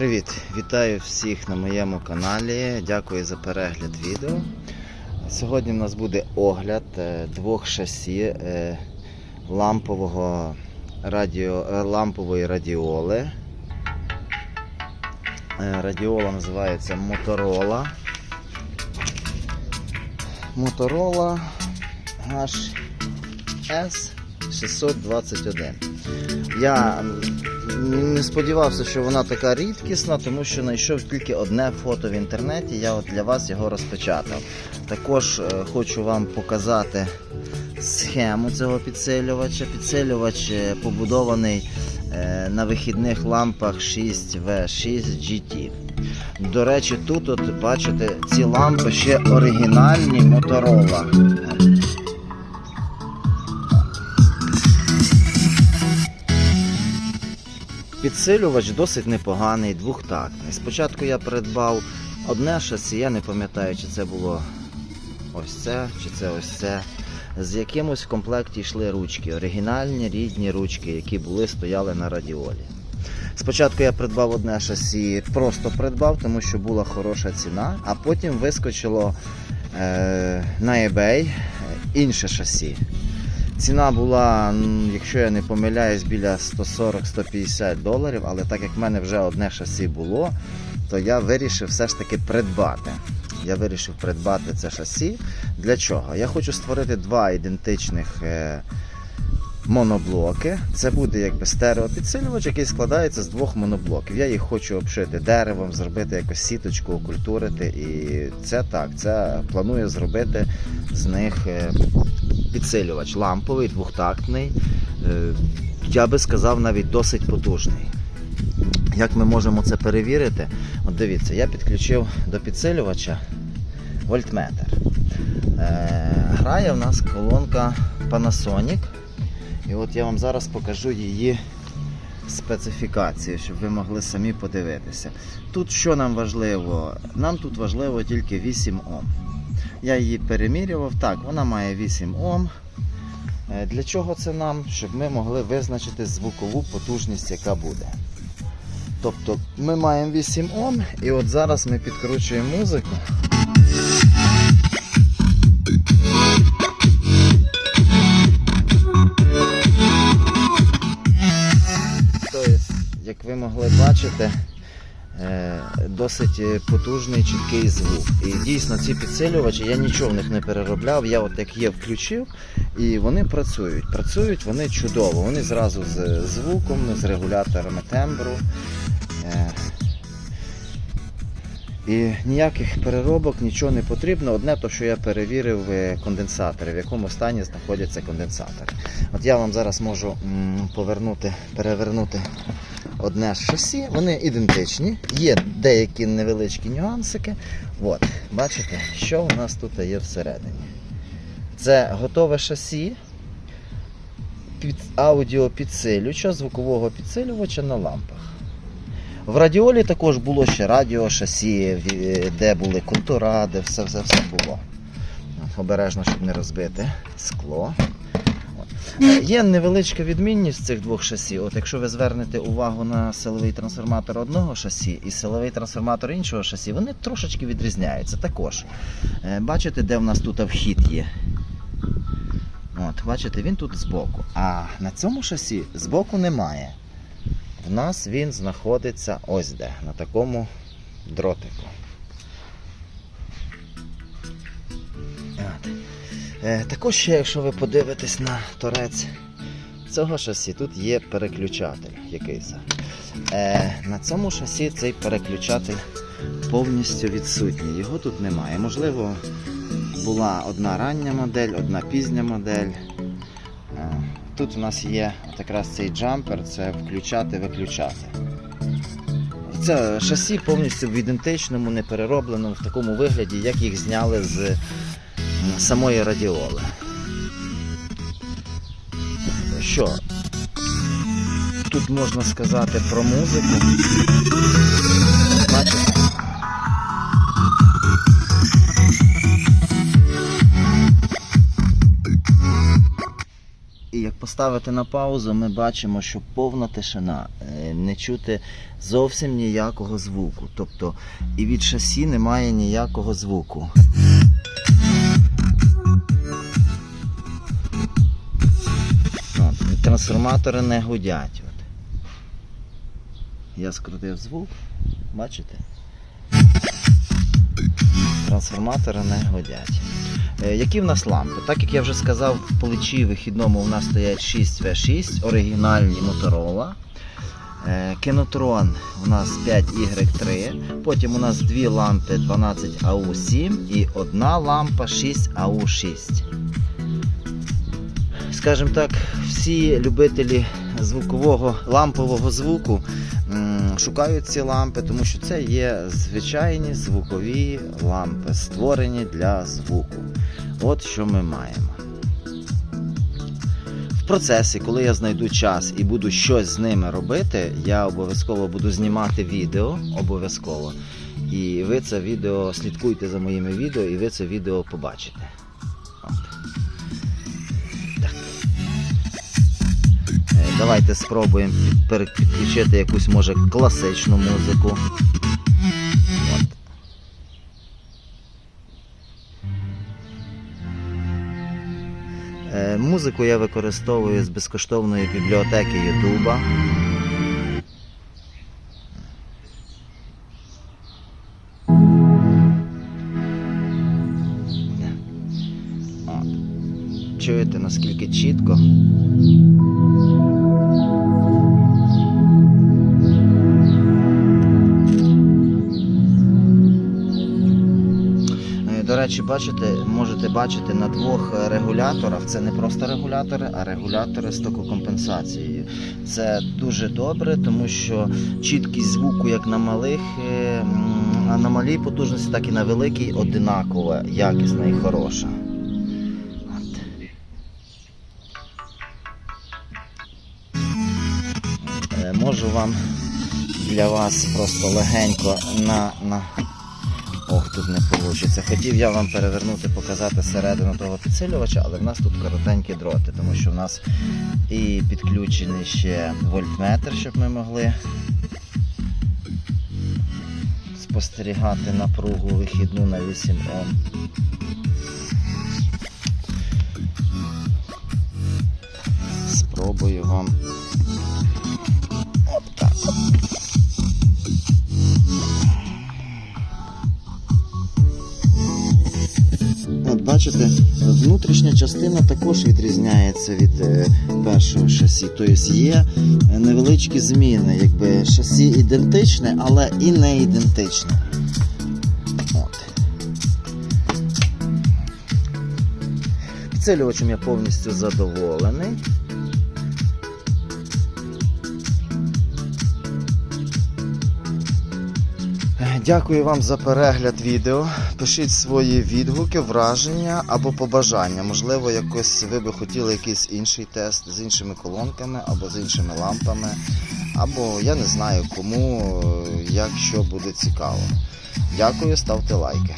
Привіт! Вітаю всіх на моєму каналі. Дякую за перегляд відео. Сьогодні в нас буде огляд е, двох шасі е, лампового радіо, е, лампової радіоли. Радіола називається Motorola. Motorola HS621. Я не сподівався, що вона така рідкісна, тому що знайшов тільки одне фото в інтернеті. Я от для вас його розпечатав. Також е, хочу вам показати схему цього підсилювача. Підсилювач е, побудований е, на вихідних лампах 6V6 GT. До речі, тут, от, бачите, ці лампи ще оригінальні Motorola. Підсилювач досить непоганий, двохтактний. Спочатку я придбав одне шасі, я не пам'ятаю, чи це було ось це, чи це ось це. З якимось в комплекті йшли ручки, оригінальні рідні ручки, які були, стояли на радіолі. Спочатку я придбав одне шасі, просто придбав, тому що була хороша ціна, а потім вискочило е, на eBay інше шасі. Ціна була, якщо я не помиляюсь, біля 140-150 доларів, але так як в мене вже одне шасі було, то я вирішив все ж таки придбати. Я вирішив придбати це шасі. Для чого? Я хочу створити два ідентичних е, моноблоки. Це буде якби стереопідсилювач, який складається з двох моноблоків. Я їх хочу обшити деревом, зробити якось сіточку, окультурити. І це так, це планую зробити з них е, підсилювач ламповий, двохтактний. Е, Я би сказав, навіть досить потужний. Як ми можемо це перевірити? От дивіться, я підключив до підсилювача вольтметр. Е, грає в нас колонка Panasonic. І от я вам зараз покажу її специфікації, щоб ви могли самі подивитися. Тут що нам важливо? Нам тут важливо тільки 8 Ом. Я її перемірював. Так, вона має 8 Ом. Е, Для чого це нам? Щоб ми могли визначити звукову потужність, яка буде. Тобто ми маємо 8 Ом, і от зараз ми підкручуємо музику. Тобто, як ви могли бачити, досить е, потужний чіткий звук. І дійсно ці підсилювачі я нічого в них не переробляв. Я от як є включив, і вони працюють. Працюють вони чудово. Вони зразу з звуком, з регуляторами тембру. Е, І ніяких переробок, нічого не потрібно. Одне то, що я перевірив е, конденсатори, в якому стані знаходяться конденсатори. От я вам зараз можу повернути, перевернути одне з шасі. Вони ідентичні. Є деякі невеличкі нюансики. От, бачите, що у нас тут є всередині. Це готове шасі під аудіопідсилювача, звукового підсилювача на лампах. В радіолі також було ще радіошасі, ві- де були контура, де все, все, все було. Обережно, щоб не розбити скло. Е, Є невеличка відмінність цих двох шасі. От якщо ви звернете увагу на силовий трансформатор одного шасі і силовий трансформатор іншого шасі, вони трошечки відрізняються також. Е, Бачите, де в нас тут вхід є? От, бачите, він тут збоку. А на цьому шасі збоку немає. В нас він знаходиться ось де, на такому дротику. Також ще, якщо ви подивитесь на торець цього шасі, тут є переключатель якийсь. Е, на цьому шасі цей переключатель повністю відсутній. Його тут немає. Можливо, була одна рання модель, одна пізня модель. Е, Тут у нас є якраз цей джампер, це включати-виключати. Це шасі повністю в ідентичному, непереробленому, в такому вигляді, як їх зняли з самої радіоли. Що? Тут можна сказати про музику. Бачите? І як поставити на паузу, ми бачимо, що повна тишина. Е, Не чути зовсім ніякого звуку. Тобто і від шасі немає ніякого звуку. Трансформатори не гудять. От. Я скрутив звук, бачите? Трансформатори не гудять. Е, Які в нас лампи? Так як я вже сказав, в плечі вихідному у нас стоять 6V6, оригінальні Motorola. Е, Кинотрон у нас 5Y3. Потім у нас дві лампи 12AU7 і одна лампа 6AU6. Скажімо так, всі любителі звукового лампового звуку шукають ці лампи, тому що це є звичайні звукові лампи, створені для звуку. От що ми маємо. В процесі, коли я знайду час і буду щось з ними робити, я обов'язково буду знімати відео, обов'язково. І ви це відео слідкуйте за моїми відео, і ви це відео побачите. Давайте спробуємо під- пере- підключити якусь, може, класичну музику. Е, Музику я використовую з безкоштовної бібліотеки Ютуба. Чуєте наскільки чітко? Речі, бачите, можете бачити на двох регуляторах. Це не просто регулятори, а регулятори з тококомпенсацією. Це дуже добре, тому що чіткість звуку як на малих, е, на малій потужності, так і на великій одинакова, якісна і хороша. Е, Можу вам для вас просто легенько на. на... Ох, тут не вийде. Хотів я вам перевернути, показати середину того підсилювача, але в нас тут коротенькі дроти, тому що в нас і підключений ще вольтметр, щоб ми могли спостерігати напругу вихідну на 8 Ом. Спробую вам. Бачите, внутрішня частина також відрізняється від е, першого шасі. Тобто є е, невеличкі зміни, якби шасі ідентичне, але і не ідентичне. От. Підсилювачем я повністю задоволений. Дякую вам за перегляд відео. Пишіть свої відгуки, враження або побажання. Можливо, якось ви би хотіли якийсь інший тест з іншими колонками або з іншими лампами. Або я не знаю кому, якщо як що буде цікаво. Дякую, ставте лайки.